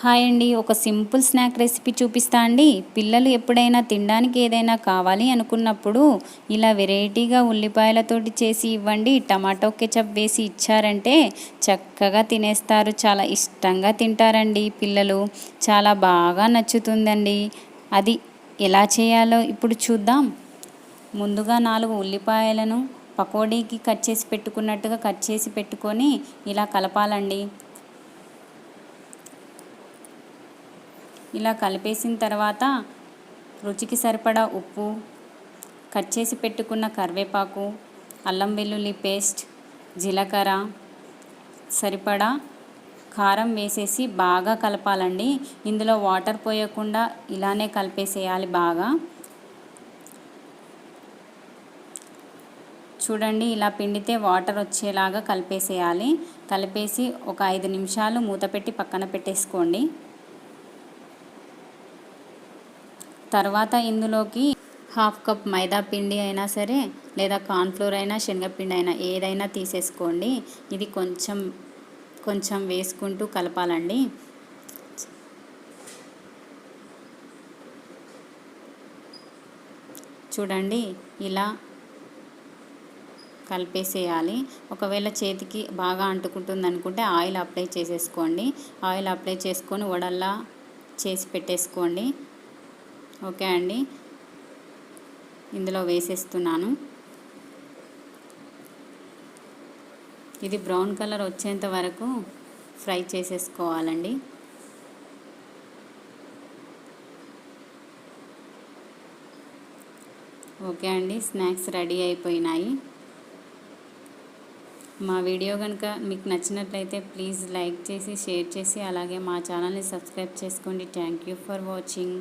Hi అండి. ఒక simple snack recipe చూపిస్తా అండి. పిల్లలు ఎప్పుడైనా తినడానికి ఏదైనా కావాలి అనుకున్నప్పుడు ఇలా వెరైటీగా ఉల్లిపాయలతోటి చేసి ఇవ్వండి. టమాటో కెచప్ వేసి ఇచ్చారంటే చక్కగా తినేస్తారు. చాలా ఇష్టంగా తింటారండి పిల్లలు. చాలా బాగా నచ్చుతుందండి. అది ఎలా చేయాలో ఇప్పుడు చూద్దాం. ముందుగా నాలుగు ఉల్లిపాయలను పకోడీకి కట్ చేసి పెట్టుకున్నట్టుగా కట్ చేసి పెట్టుకొని ఇలా కలపాలండి. ఇలా కలిపేసిన తర్వాత రుచికి సరిపడా ఉప్పు కట్ చేసి పెట్టుకున్న కరివేపాకు అల్లం వెల్లుల్లి పేస్ట్ జీలకర్ర సరిపడా కారం వేసేసి బాగా కలపాలండి. ఇందులో వాటర్ పోయకుండా ఇలానే కలిపేసేయాలి బాగా. చూడండి ఇలా పిండితే వాటర్ వచ్చేలాగా కలిపేసేయాలి. కలిపేసి ఒక ఐదు నిమిషాలు మూత పెట్టి పక్కన పెట్టేసుకోండి. తర్వాత ఇందులోకి హాఫ్ కప్ మైదా పిండి అయినా సరే లేదా కార్న్ఫ్లోర్ అయినా శనగపిండి అయినా ఏదైనా తీసేసుకోండి. ఇది కొంచెం కొంచెం వేసుకుంటూ కలపాలండి. చూడండి ఇలా కలిపేసేయాలి. ఒకవేళ చేతికి బాగా అంటుకుంటుంది అనుకుంటే ఆయిల్ అప్లై చేసేసుకోండి. ఆయిల్ అప్లై చేసుకొని వడల్లా చేసి పెట్టేసుకోండి. ఓకే అండి. ఇందులో వేసేస్తున్నాను. ఇది బ్రౌన్ కలర్ వచ్చేంత వరకు ఫ్రై చేసేసుకోవాలండి. ఓకే అండి స్నాక్స్ రెడీ అయిపోయినాయి. మా వీడియో కనుక మీకు నచ్చినట్లయితే ప్లీజ్ లైక్ చేసి షేర్ చేసి అలాగే మా ఛానల్ని సబ్స్క్రైబ్ చేసుకోండి. Thank you for watching.